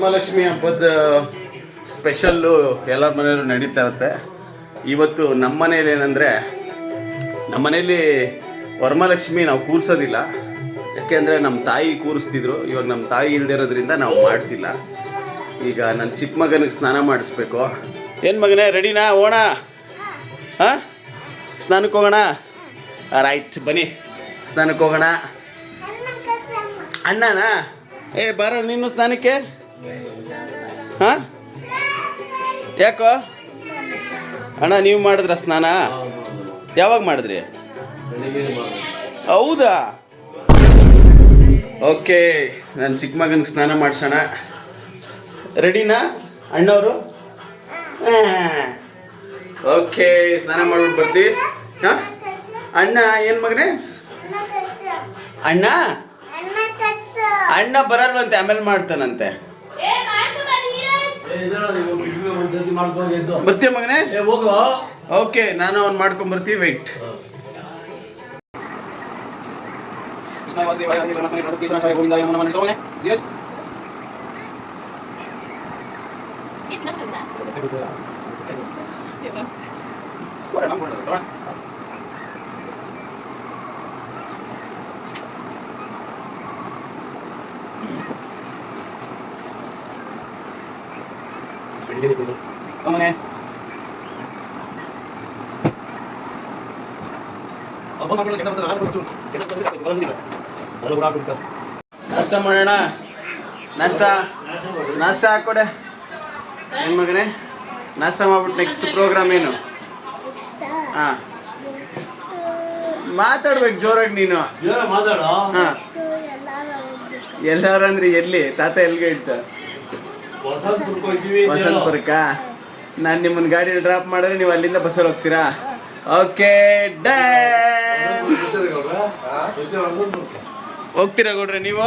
ವರಮಹಾಲಕ್ಷ್ಮಿ ಹಬ್ಬದ ಸ್ಪೆಷಲ್ಲು ಎಲ್ಲರ ಮನೆಯಲ್ಲೂ ನಡೀತಾ ಇರುತ್ತೆ. ಇವತ್ತು ನಮ್ಮ ಮನೇಲಿ ಏನಂದರೆ, ನಮ್ಮ ಮನೇಲಿ ವರಮಹಾಲಕ್ಷ್ಮಿ ನಾವು ಕೂರಿಸೋದಿಲ್ಲ. ಯಾಕೆಂದರೆ ನಮ್ಮ ತಾಯಿ ಕೂರಿಸ್ತಿದ್ರು. ಇವಾಗ ನಮ್ಮ ತಾಯಿ ಇಲ್ದಿರೋದ್ರಿಂದ ನಾವು ಮಾಡ್ತಿಲ್ಲ. ಈಗ ನನ್ನ ಚಿಕ್ಕ ಮಗನಿಗೆ ಸ್ನಾನ ಮಾಡಿಸ್ಬೇಕು. ಏನು ಮಗನೇ ರೆಡಿನಾ ಓಣ ಹಾಂ? ಸ್ನಾನಕ್ಕೆ ಹೋಗೋಣ? ರೈಟ್ ಬನ್ನಿ. ಸ್ನಾನಕ್ಕೆ ಹೋಗೋಣ? ಅಣ್ಣನಾ? ಏ, ಬಾರೋ, ನೀನು ಸ್ನಾನಕ್ಕೆ? ಹಾಂ? ಯಾಕೋ? ಅಣ್ಣ, ನೀವು ಮಾಡಿದ್ರ ಸ್ನಾನ? ಯಾವಾಗ ಮಾಡಿದ್ರಿ? ಹೌದಾ? ಓಕೆ, ನಾನು ಚಿಕ್ಕ ಮಗನಿಗೆ ಸ್ನಾನ ಮಾಡ್ಸೋಣ. ರೆಡಿನಾ, ಅಣ್ಣವರು? ಓಕೆ, ಸ್ನಾನ ಮಾಡ್ಬಿಟ್ಟು ಬರ್ತಿ. ಹಾಂ? ಅಣ್ಣ, ಏನು ಮಗನೇ? ಅಣ್ಣ? ಅಣ್ಣ ಬರಲ್ವಂತೆ, ಆಮೇಲೆ ಮಾಡ್ತಾನಂತೆ. ಬರ್ತೀಯ ಮಗನೇ ಓಕೆ ನಾನು ಅವ್ನು ಮಾಡ್ಕೊಂಡ್ ಬರ್ತೀವಿ ವೆಯ್ಟ್ ಮಗನೇ ನಾಷ್ಟ ಮಾಡೋಣ. ನಾಷ್ಟ. ನಾಷ್ಟ ಹಾಕೊಡೆ ನಿಮ್ಮ ಮಗನೇ. ನಾಷ್ಟ ಮಾಡ್ಬಿಟ್ಟು ನೆಕ್ಸ್ಟ್ ಪ್ರೋಗ್ರಾಮ್ ಏನು? ಹಾಂ. ಮಾತಾಡ್ಬೇಕು ಜೋರಾಗಿ ನೀನು. ಹಾಂ. ಎಲ್ಲರೂ ಅಂದ್ರೆ ಎಲ್ಲಿ? ತಾತ ಎಲ್ಲಿಗೆ ಇಡ್ತ ವಸಂತಪುರಕ್ಕ ನಾನು ನಿಮ್ಮನ್ನ ಗಾಡಿಯಲ್ಲಿ ಡ್ರಾಪ್ ಮಾಡಿದ್ರೆ ನೀವು ಅಲ್ಲಿಂದ ಬಸ್ಸಲ್ಲಿ ಹೋಗ್ತೀರಾ? ಓಕೆ ಹೋಗ್ತೀರಾ ಗೌಡ್ರೆ ನೀವು?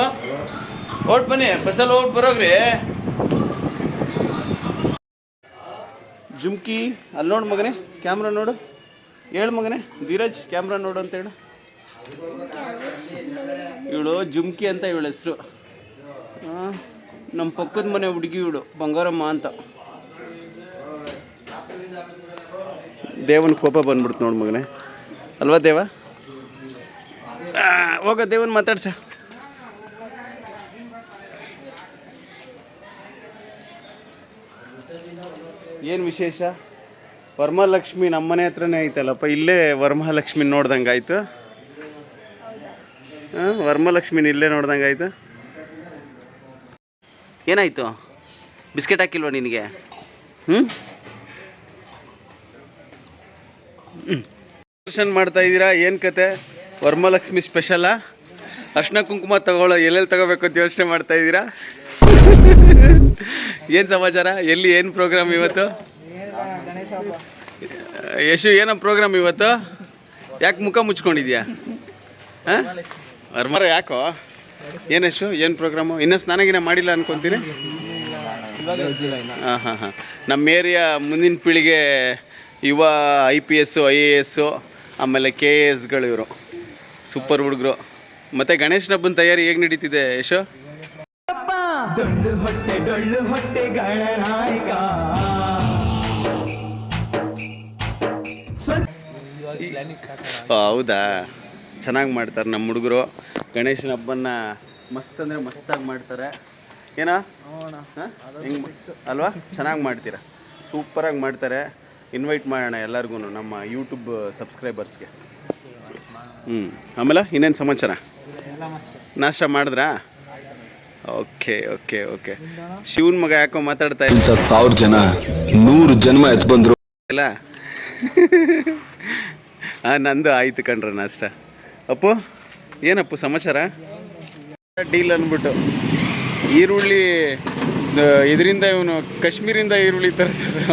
ಓಟ್ ಬನ್ನಿ ಬಸ್ಸಲ್ಲಿ ಹೋಗಿ ಬರೋಗ್ರಿ. ಜುಮ್ಕಿ ಅಲ್ಲಿ ನೋಡು ಮಗನೇ ಕ್ಯಾಮ್ರಾ ನೋಡು. ಹೇಳು ಮಗನೇ ಧೀರಜ್ ಕ್ಯಾಮ್ರಾ ನೋಡು ಅಂತ ಹೇಳು. ಇವಳು ಜುಮ್ಕಿ ಅಂತ ಇವಳ ಹೆಸರು. ನಮ್ಮ ಪಕ್ಕದ ಮನೆ ಹುಡುಗಿ ಹುಡು ಬಂಗಾರಮ್ಮ ಅಂತ. ದೇವನ ಕೋಪ ಬಂದ್ಬಿಡ್ತು ನೋಡು ಮಗನೇ. ಅಲ್ವಾ ದೇವ? ಹೋಗ ದೇವನ್ ಮಾತಾಡ್ಸ. ಏನು ವಿಶೇಷ? ವರ್ಮಹಾಲಕ್ಷ್ಮಿ ನಮ್ಮ ಮನೆ ಹತ್ರನೇ ಐತಲ್ಲಪ್ಪ, ಇಲ್ಲೇ ವರ್ಮಹಾಲಕ್ಷ್ಮಿ ನೋಡ್ದಂಗೆ ಹ ಹಾಂ ವರಮಹಾಲಕ್ಷ್ಮಿನ ಇಲ್ಲೇ ನೋಡ್ದಂಗೆ ಆಯ್ತು ಏನಾಯ್ತು? ಬಿಸ್ಕೆಟ್ ಹಾಕಿಲ್ವ ನಿನಗೆ? ಹ್ಞೂ ದರ್ಶನ್ ಮಾಡ್ತಾ ಇದ್ದೀರಾ ಏನು ಕತೆ? ವರ್ಮಲಕ್ಷ್ಮಿ ಸ್ಪೆಷಲಾ ಅರ್ಶಿನ ಕುಂಕುಮ ತಗೊಳ್ಳೋ ಎಲ್ಲೆಲ್ಲಿ ತಗೋಬೇಕು ಅಂತ ಯೋಚನೆ ಮಾಡ್ತಾ ಇದ್ದೀರಾ ಏನು ಸಮಾಚಾರ? ಎಲ್ಲಿ ಏನು ಪ್ರೋಗ್ರಾಮ್ ಇವತ್ತು? ಯಶು, ಏನೋ ಪ್ರೋಗ್ರಾಮ್ ಇವತ್ತು? ಯಾಕೆ ಮುಖ ಮುಚ್ಕೊಂಡಿದ್ಯಾ? ಹಾಂ? ವರ್ಮರ ಯಾಕೋ? ಏನು ಯಶು ಏನು ಪ್ರೋಗ್ರಾಮು ಇನ್ನೂ ಸ್ನಾನಗಿನ ಮಾಡಿಲ್ಲ ಅನ್ಕೊಂತೀರಿ? ಹಾಂ ಹಾಂ ಹಾಂ. ನಮ್ಮ ಏರಿಯಾ ಮುಂದಿನ ಪೀಳಿಗೆ ಯುವ I P S I A S ಆಮೇಲೆ ಕೆ ಎ ಎಸ್ಗಳು ಇವರು. ಸೂಪರ್ ಹುಡುಗರು. ಮತ್ತು ಗಣೇಶನ ಹಬ್ಬನ ತಯಾರಿ ಹೇಗೆ ನಡೀತಿದೆ ಯಶು? ಓ, ಹೌದಾ? ಚೆನ್ನಾಗಿ ಮಾಡ್ತಾರೆ ನಮ್ಮ ಹುಡುಗರು. ಗಣೇಶನ ಹಬ್ಬನ ಮಸ್ತ್ ಅಂದರೆ ಮಸ್ತಾಗಿ ಮಾಡ್ತಾರೆ. ಏನೋ? ಹಾಂ? ಹಿಂಗೆ ಅಲ್ವಾ? ಚೆನ್ನಾಗಿ ಮಾಡ್ತೀರಾ? ಸೂಪರಾಗಿ ಮಾಡ್ತಾರೆ. ಇನ್ವೈಟ್ ಮಾಡೋಣ ಎಲ್ಲರಿಗೂ ನಮ್ಮ ಯೂಟ್ಯೂಬ್ ಸಬ್ಸ್ಕ್ರೈಬರ್ಸ್ಗೆ ಹ್ಞೂ ಆಮೇಲೆ ಇನ್ನೇನು ಸಮಾಚಾರ? ನಾಷ್ಟ ಮಾಡಿದ್ರಾ? Okay okay okay. ಶಿವನ್ ಮಗ ಯಾಕೋ ಮಾತಾಡ್ತಾ ಇಲ್ಲ ಇಂಥ ಸಾವಿರ ಜನ ನೂರು ಜನ್ಮ ಎತ್ ಬಂದ್ರು. ಇಲ್ಲ? ಹಾಂ ನಂದು ಆಯ್ತು ಕಣ್ರ ನಾಷ್ಟ. ಅಪ್ಪು? ಏನಪ್ಪು ಸಮಾಚಾರ? ಡೀಲ್ ಅಂದ್ಬಿಟ್ಟು ಈರುಳ್ಳಿ ಇದರಿಂದ ಇವನು ಕಾಶ್ಮೀರಿಂದ ಈರುಳ್ಳಿ ತರಿಸೋದು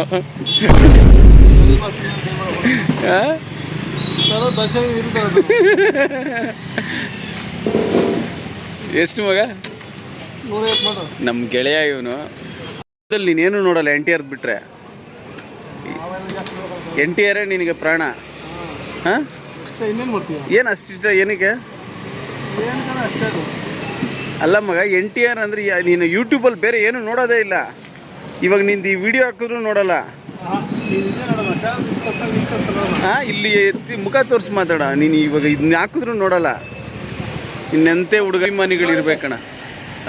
ಆ? ಎಷ್ಟು ಮಗ? ನಮ್ಮ ಗೆಳೆಯ ಇವನು. ನೀನೇನು ನೋಡಲ್ಲ ಎನ್ ಟಿ ಆರ್ ಬಿಟ್ರೆ? ಎನ್ ಟಿ ಆರೇ ನಿನಗೆ ಪ್ರಾಣ? ಹಾಂ ಏನು ಅಷ್ಟಿಷ್ಟ ಏನಕ್ಕೆ? ಅಲ್ಲ ಮಗ, ಎನ್ ಟಿ ಆರ್ ಅಂದರೆ ನೀನು ಯೂಟ್ಯೂಬಲ್ಲಿ ಬೇರೆ ಏನು ನೋಡೋದೇ ಇಲ್ಲ. ಇವಾಗ ನಿಂದು ಈ ವಿಡಿಯೋ ಹಾಕಿದ್ರು ನೋಡಲ್ಲ. ಹಾಂ ಇಲ್ಲಿ ಎತ್ತಿ ಮುಖ ತೋರಿಸಿ ಮಾತಾಡ. ನೀನು ಇವಾಗ ಇದನ್ನ ಹಾಕಿದ್ರು ನೋಡಲ್ಲ. ಇನ್ನೆಂತೆ ಹುಡುಗ ಅಭಿಮಾನಿಗಳು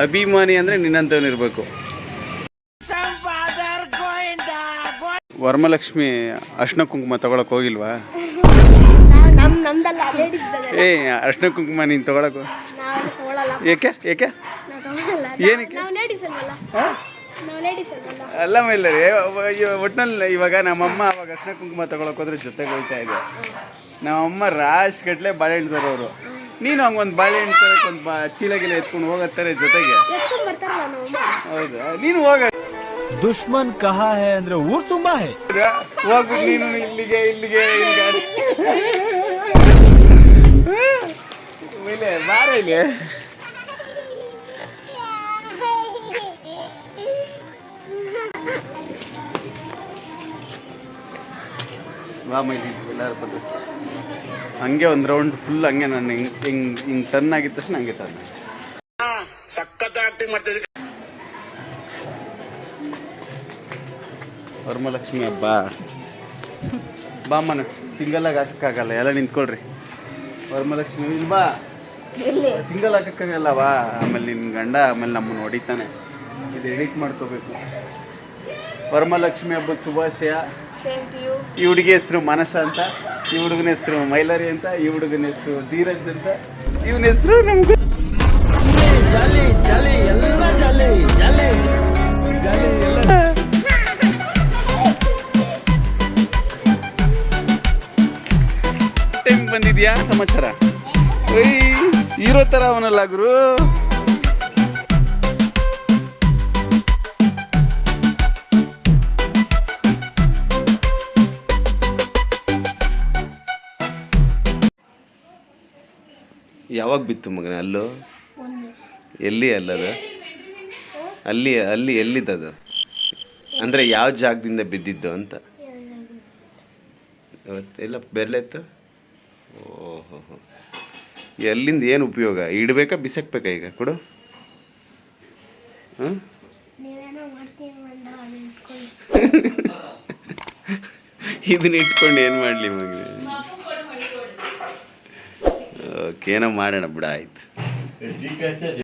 ಅಭಿಮಾನಿ ಅಂದರೆ ನಿನ್ನಂತವನು ಇರಬೇಕು. ವರಮಲಕ್ಷ್ಮಿ ಅರ್ಶಿನ ಕುಂಕುಮ ತಗೊಳಕ್ ಹೋಗಿಲ್ವಾ? ನಮ್ದಲ್ಲ ಏ ಅರ್ಶಿನ ಕುಂಕುಮ ನೀನು ತಗೊಳಕು ಏಕೆ ಏಕೆ? ನಾವು ಏನಕ್ಕೆ? ನಾವು ಲೇಡೀಸ್ ಅಲ್ವಲ್ಲ? ನಾವು ಲೇಡೀಸ್ ಅಲ್ವಲ್ಲ? ಅಲ್ಲ ಮೇಲೆ ಒಟ್ನಲ್ಲಿ ಇವಾಗ ನಮ್ಮಮ್ಮ ಅವಾಗ ಅರ್ಶಿನ ಕುಂಕುಮ ತಗೊಳಕ್ ಹೋದ್ರೆ ಜೊತೆಗೆ ಹೋಗ್ತಾ ಇದೆ ನಮ್ಮಮ್ಮ ರಾಶ್ ಗಟ್ಲೆ ಬಾಳೆಹಣ್ಣು ತರೋರು. ನೀನು ಹಂಗೊಂದು ಬಾಳೆಹಣ್ಣು ತರಕ್ಕೆ ಒಂದು ಬಾ ಚೀಲಗಿಲ ಎತ್ಕೊಂಡು ಹೋಗತ್ತಾರೆ ಜೊತೆಗೆ. ಹೌದಾ? ನೀನು ಹೋಗ. ದುಶ್ಮನ್ ಕಹಾ ಹೇ ಅಂದ್ರೆ ಊರ್ ತುಂಬಾ ಹೇ. ಹೋಗ್ಬಿಟ್ಟು ನೀನು ಇಲ್ಲಿಗೆ ಇಲ್ಲಿಗೆ ಇಲ್ಲಿಗೆ. ಮೇಲೆ ಬಾರ ಇಲ್ಲಿ ಬಾ ಮೈಲಿ ಎಲ್ಲರೂ ಬಂದು. ಹಂಗೆ ಒಂದು ರೌಂಡ್ ಫುಲ್ ಹಂಗೆ ನಾನು ಹಿಂಗೆ ಹಿಂಗೆ ಹಿಂಗೆ ಟರ್ನ್ ಆಗಿದ ತಕ್ಷಣ ಹಂಗೆ ಟರ್ನ್ ಸಖತ್ ಆಕ್ಟಿಂಗ್ ಮಾಡ್ತಿದ್ದೆ. ವರಮಲಕ್ಷ್ಮಿ ಹಬ್ಬ. ಬಾಮ್ಮನ ಸಿಂಗಲ್ ಆಗಿ ಹಾಕಕ್ಕಾಗಲ್ಲ ಎಲ್ಲ ನಿಂತ್ಕೊಳ್ರಿ. ವರಮಲಕ್ಷ್ಮಿ ಇಲ್ಲಿ ಬಾ. ಸಿಂಗಲ್ ಹಾಕಕ್ಕಾಗಲ್ಲ ಅಲ್ಲವಾ ಆಮೇಲೆ ನಿನ್ನ ಗಂಡ ಆಮೇಲೆ ನಮ್ಮನ್ನ ಹೊಡಿತಾನೆ. ಇದು ಎಡಿಟ್ ಮಾಡ್ಕೋಬೇಕು. ವರಮಲಕ್ಷ್ಮಿ ಹಬ್ಬದ ಶುಭಾಶಯ. ಸೇಮ್ ಟು ಯು ಈ ಹುಡುಗಿ ಹೆಸರು ಮನಸ ಅಂತ ಈ ಹುಡುಗನ ಹೆಸರು ಮೈಲಾರಿ ಅಂತ ಈ ಹುಡುಗನ ಹೆಸರು ಧೀರಜ್ ಅಂತ ಇವನ ಹೆಸರು ನಮ್ಗೆ. ಜಾಲಿ ಜಾಲಿ ಎಲ್ಲ ಜಾಲಿ ಜಾಲಿ ಟೈಮ್ ಬಂದಿದ್ಯಾ ಸಮಾಚಾರ? ಏಯ್. ಹೀರೋ ಥರ ಅವನಲ್ಲ ಗುರು. ಯಾವಾಗ ಬಿತ್ತು ಮಗನ ಅಲ್ಲೋ? ಎಲ್ಲಿ ಅಲ್ಲದು ಅಲ್ಲಿ ಅಲ್ಲಿ ಎಲ್ಲಿದ್ದದು ಅಂದರೆ ಯಾವ ಜಾಗದಿಂದ ಬಿದ್ದಿದ್ದು ಅಂತ? ಎಲ್ಲ ಬೆರಳೆತ್ತು ಓಹೋ ಎಲ್ಲಿಂದ ಏನು ಉಪಯೋಗ? ಇಡಬೇಕಾ ಬಿಸಾಕ್ಬೇಕಾ ಈಗ? ಕೊಡು. ಹಾಂ ಇದನ್ನ ಇಟ್ಕೊಂಡು ಏನು ಮಾಡಲಿ ಮಗ ಓಕೆ ಏನೋ ಮಾಡೋಣ ಬಿಡ ಆಯ್ತು.